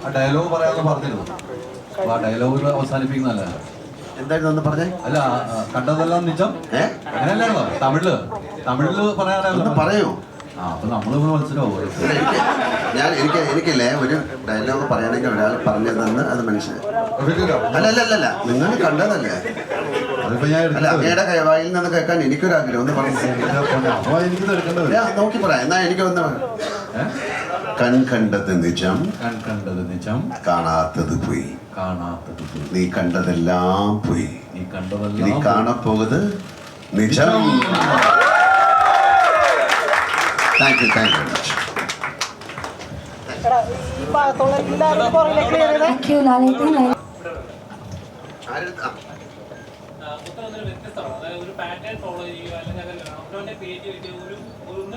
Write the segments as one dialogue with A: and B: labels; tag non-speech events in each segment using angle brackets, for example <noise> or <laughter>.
A: ആ ഡയലോഗ് പറയാമെന്ന് പറഞ്ഞിരുന്നു. അപ്പൊ ആ ഡയലോഗ് അവസാനിപ്പിക്കുന്നതല്ല?
B: എന്തായിരുന്നു ഒന്ന് പറഞ്ഞേ?
A: അല്ല കണ്ടതെല്ലാം നിജം?
B: ഏഹ്
A: അങ്ങനെയല്ലാണോ തമിഴിൽ.
B: തമിഴിൽ
A: പറയാനായിരുന്നു?
B: പറയൂ.
A: ആ അപ്പൊ നമ്മളിപ്പോ മനസ്സിലാവും
B: ഞാൻ എനിക്ക് എനിക്കില്ലേ ഒരു ഡയലോഗ് പറയണമെങ്കിൽ ഒരാൾ പറഞ്ഞു തന്ന് അത് മനസ്സിലായി. അല്ല അല്ല അല്ല നിങ്ങൾ കണ്ടതല്ലേ? അല്ല. അങ്ങയുടെ കൈവായിൽ നിന്ന് കേൾക്കാൻ എനിക്കൊരാഗ്രഹം ഒന്ന് പറഞ്ഞു നോക്കി പറയാം എന്നാ എനിക്ക് ഒന്ന്
A: ഏ?
B: കൺ കണ്ടത് നിജം.
A: കൺ കണ്ടത് നിജം.
B: കാണാത്തത് പോയി.
A: കാണാത്തത് പോയി.
B: നീ കണ്ടതെല്ലാം പോയി.
A: നീ കണ്ടതെല്ലാം നീ
B: കാണപ്പോകുന്നത് നിജം. Thank you thank you much
C: ഒരു പാറ്റേൺ ഫോളോ ചെയ്യുക അല്ലെങ്കിൽ അങ്ങനെ അവനവന്റെ ക്രിയേറ്റിവിറ്റി ഒരു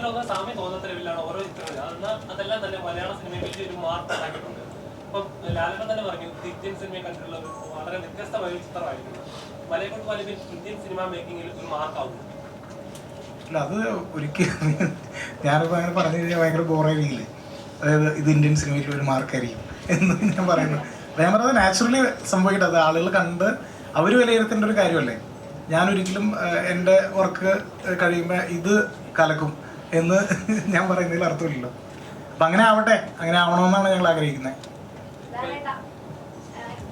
C: ഒന്നിനൊന്ന് സാമ്യം തോന്നാത്ത ലെവലിലാണ് ഓരോ ചിത്രങ്ങൾ അതെന്നാ അതെല്ലാം തന്നെ മലയാള സിനിമയിൽ ഒരു മാർക്ക് ആക്കിയിട്ടുണ്ട് ഇപ്പം ലാലട്ടൻ തന്നെ പറഞ്ഞു ഇന്ത്യൻ സിനിമയെ കണ്ടിട്ടുള്ള ഒരു വളരെ വ്യത്യസ്തമായ ഒരു ചിത്രമായിരുന്നു. മലയെക്കൊണ്ട് വലിയ ഇന്ത്യൻ സിനിമ മേക്കിങ്ങിൽ ഒരു മാർക്കാവും
D: അല്ല അത് ഒരിക്കലും <laughs> ഞാനിപ്പോൾ അങ്ങനെ പറഞ്ഞു കഴിഞ്ഞാൽ ഭയങ്കര ബോറായിരിക്കില്ലേ അതായത് ഇത് ഇന്ത്യൻ സിനിമയിൽ ഒരു മാർക്കായിരിക്കും എന്ന് ഞാൻ പറയുന്നത് അപ്പൊ അത് നാച്ചുറലി സംഭവിക്കട്ടെ. അത് ആളുകൾ കണ്ട് അവർ വിലയിരുത്തേണ്ട ഒരു കാര്യമല്ലേ? ഞാനൊരിക്കലും എന്റെ വർക്ക് കഴിയുമ്പോൾ ഇത് കലക്കും. എന്ന് ഞാൻ പറയുന്നതിൽ അർത്ഥമില്ലല്ലോ. അപ്പൊ അങ്ങനെ ആവട്ടെ അങ്ങനെ ആവണമെന്നാണ് ഞങ്ങൾ ആഗ്രഹിക്കുന്നത്.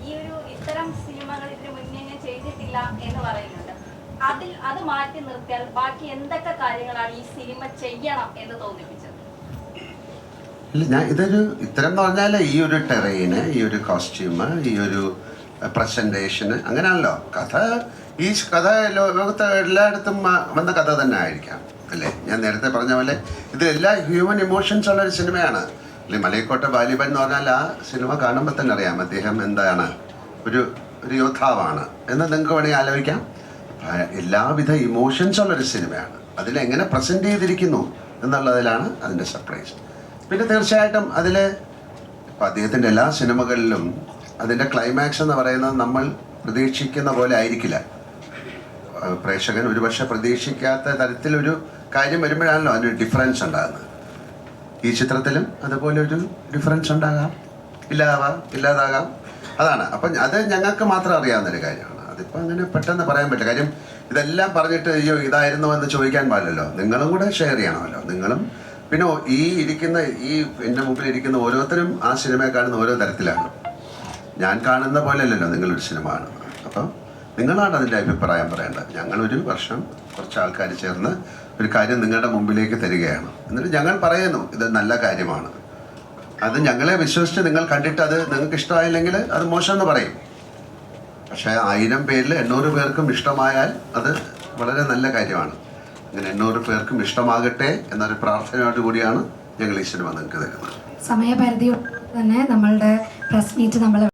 E: ഈ ഒരു ഇത്തരം സിനിമകൾ ഇതിനു മുന്നേ ഞാൻ ചെയ്തിട്ടില്ല എന്ന് പറയുന്നുണ്ട്. അതിൽ അത് മാറ്റി നിർത്തിയാൽ ബാക്കി എന്തൊക്കെ കാര്യങ്ങളാണ് ഈ സിനിമ ചെയ്യണം എന്ന് തോന്നിപ്പിച്ചത്?
B: ഇല്ല ഞാൻ ഇതൊരു ഇത്തരം എന്ന് പറഞ്ഞാൽ ഈ ഒരു ടെറൈന് ഈ ഒരു കോസ്റ്റ്യൂമ് ഈ ഒരു പ്രസന്റേഷന് അങ്ങനെയാണല്ലോ. കഥ ഈ കഥ ലോകത്ത് എല്ലായിടത്തും വന്ന കഥ തന്നെ ആയിരിക്കാം. അല്ലേ? ഞാൻ നേരത്തെ പറഞ്ഞ പോലെ ഇതിലെല്ലാ ഹ്യൂമൻ ഇമോഷൻസ് ഉള്ള ഒരു സിനിമയാണ്. അല്ലെ മലയക്കോട്ട ബാലിബൻ എന്ന് പറഞ്ഞാൽ ആ സിനിമ കാണുമ്പോൾ തന്നെ അറിയാം അദ്ദേഹം എന്താണ്? ഒരു ഒരു യോദ്ധാവാണ്. എന്ന് നിങ്ങൾക്ക് വേണമെങ്കിൽ ആലോചിക്കാം. എല്ലാവിധ ഇമോഷൻസ് ഉള്ളൊരു സിനിമയാണ്. അതിലെങ്ങനെ പ്രസന്റ് ചെയ്തിരിക്കുന്നു എന്നുള്ളതിലാണ് അതിന്റെ സർപ്രൈസ് പിന്നെ തീർച്ചയായിട്ടും അതിൽ ഇപ്പം അദ്ദേഹത്തിന്റെ എല്ലാ സിനിമകളിലും അതിന്റെ ക്ലൈമാക്സ് എന്ന് പറയുന്നത് നമ്മൾ പ്രതീക്ഷിക്കുന്ന പോലെ ആയിരിക്കില്ല. പ്രേക്ഷകൻ ഒരുപക്ഷെ പ്രതീക്ഷിക്കാത്ത തരത്തിലൊരു കാര്യം വരുമ്പോഴാണല്ലോ അതിന് ഡിഫറൻസ് ഉണ്ടാകുന്നത്. ഈ ചിത്രത്തിലും അതുപോലെ ഒരു ഡിഫറൻസ് ഉണ്ടാകാം. ഇല്ലാതാവാം ഇല്ലാതാകാം. അതാണ്. അപ്പം അത് ഞങ്ങൾക്ക് മാത്രം അറിയാവുന്ന ഒരു കാര്യമാണ്. അതിപ്പോൾ അങ്ങനെ പെട്ടെന്ന് പറയാൻ പറ്റില്ല. കാര്യം ഇതെല്ലാം പറഞ്ഞിട്ട് അയ്യോ ഇതായിരുന്നു എന്ന് ചോദിക്കാൻ പാടില്ലല്ലോ. നിങ്ങളും കൂടെ ഷെയർ ചെയ്യണമല്ലോ. നിങ്ങളും പിന്നെ ഈ ഇരിക്കുന്ന ഈ എന്റെ മുമ്പിൽ ഇരിക്കുന്ന ഓരോരുത്തരും ആ സിനിമയെ കാണുന്ന ഓരോ തരത്തിലാണ്. ഞാൻ കാണുന്ന പോലെയല്ലല്ലോ നിങ്ങളൊരു സിനിമ കാണുന്നത്. അപ്പം നിങ്ങളാണ് അതിന്റെ അഭിപ്രായം പറയേണ്ടത്. ഞങ്ങളൊരു വർഷം കുറച്ച് ആൾക്കാർ ചേർന്ന് ഒരു കാര്യം നിങ്ങളുടെ മുമ്പിലേക്ക് തരികയാണ്. എന്നിട്ട് ഞങ്ങൾ പറയുന്നു ഇത് നല്ല കാര്യമാണ്. അത് ഞങ്ങളെ വിശ്വസിച്ച് നിങ്ങൾ കണ്ടിട്ട് അത് നിങ്ങൾക്ക് ഇഷ്ടമായില്ലെങ്കിൽ അത് മോശമെന്ന് പറയും. പക്ഷേ ആയിരം പേരിൽ എണ്ണൂറ് പേർക്കും ഇഷ്ടമായാൽ അത് വളരെ നല്ല കാര്യമാണ്. അങ്ങനെ എണ്ണൂറ് പേർക്കും ഇഷ്ടമാകട്ടെ എന്നൊരു പ്രാർത്ഥനയോട് കൂടിയാണ് ഞങ്ങൾ ഈ സിനിമ നിങ്ങൾക്ക് തരുന്നത്
F: സമയപരിധി തന്നെ നമ്മളുടെ പ്രസ് മീറ്റ് നമ്മൾ